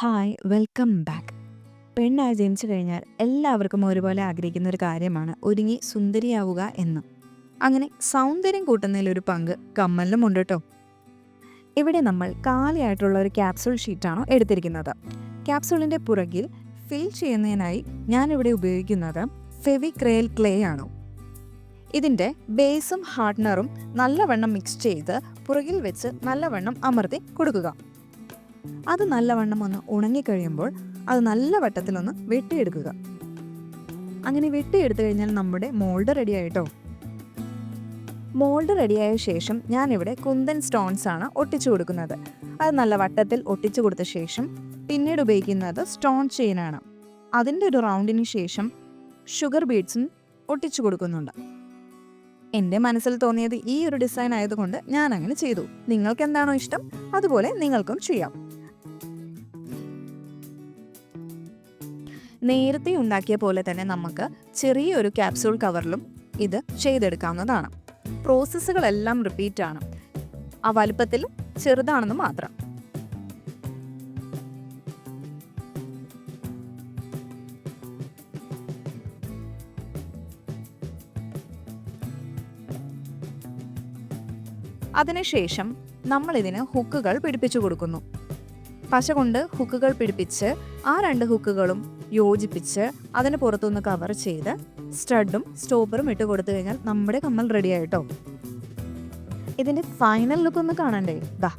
Hi welcome back പെണ്ണായി ജനിച്ചു കഴിഞ്ഞാൽ എല്ലാവർക്കും ഒരുപോലെ ആഗ്രഹിക്കുന്ന ഒരു കാര്യമാണ് ഒരുങ്ങി സുന്ദരിയാവുക എന്ന്. അങ്ങനെ സൗന്ദര്യം കൂട്ടുന്നതിലൊരു പങ്ക് കമ്മലിനും ഉണ്ട് കേട്ടോ ഇവിടെ നമ്മൾ കാലിയായിട്ടുള്ള ഒരു ക്യാപ്സൂൾ ഷീറ്റാണോ എടുത്തിരിക്കുന്നത്. ക്യാപ്സൂളിന്റെ പുറകിൽ ഫിൽ ചെയ്യുന്നതിനായി ഞാനിവിടെ ഉപയോഗിക്കുന്നത് ഫെവി ക്രേൽ ക്ലേ ആണ് ഇതിന്റെ ബേസും ഹാർഡ്നറും നല്ലവണ്ണം മിക്സ് ചെയ്ത് പുറകിൽ വെച്ച് നല്ലവണ്ണം അമർത്തി കൊടുക്കുക. അത് നല്ലവണ്ണം ഒന്ന് ഉണങ്ങിക്കഴിയുമ്പോൾ അത് നല്ല വട്ടത്തിലൊന്ന് വെട്ടിയെടുക്കുക. അങ്ങനെ വെട്ടിയെടുത്തു കഴിഞ്ഞാൽ നമ്മുടെ മോൾഡ് റെഡി ആയിട്ടോ മോൾഡ് റെഡിയായ ശേഷം ഞാനിവിടെ കുന്തൻ സ്റ്റോൺസ് ആണ് ഒട്ടിച്ചു കൊടുക്കുന്നത്. അത് നല്ല വട്ടത്തിൽ ഒട്ടിച്ചു കൊടുത്ത ശേഷം പിന്നീട് ഉപയോഗിക്കുന്നത് സ്റ്റോൺ ചെയിനാണ് അതിന്റെ ഒരു റൗണ്ടിന് ശേഷം ഷുഗർ ബീഡ്സും ഒട്ടിച്ചു കൊടുക്കുന്നുണ്ട്. എന്റെ മനസ്സിൽ തോന്നിയത് ഈ ഒരു ഡിസൈൻ ആയതുകൊണ്ട് ഞാൻ അങ്ങനെ ചെയ്തു. നിങ്ങൾക്ക് എന്താണോ ഇഷ്ടം? അതുപോലെ നിങ്ങൾക്കും ചെയ്യാം. നേരത്തെ ഉണ്ടാക്കിയ പോലെ തന്നെ നമുക്ക് ചെറിയൊരു ക്യാപ്സൂൾ കവറിലും ഇത് ചെയ്തെടുക്കാവുന്നതാണ്. പ്രോസസ്സുകളെല്ലാം റിപ്പീറ്റ് ആണ്. ആ വലുപ്പത്തിൽ ചെറുതാണെന്ന് മാത്രം. അതിനുശേഷം നമ്മൾ ഇതിന് ഹുക്കുകൾ പിടിപ്പിച്ചു കൊടുക്കുന്നു. പശ കൊണ്ട് ഹുക്കുകൾ പിടിപ്പിച്ച് ആ രണ്ട് ഹുക്കുകളും യോജിപ്പിച്ച് അതിന് പുറത്തുനിന്ന് കവർ ചെയ്ത് സ്റ്റഡും സ്റ്റോപ്പറും ഇട്ട് കൊടുത്തു കഴിഞ്ഞാൽ നമ്മുടെ കമ്മൽ റെഡി ആയിട്ടോ ഇതിന്റെ ഫൈനൽ ലുക്ക് ഒന്ന് കാണണ്ടേ? ദാ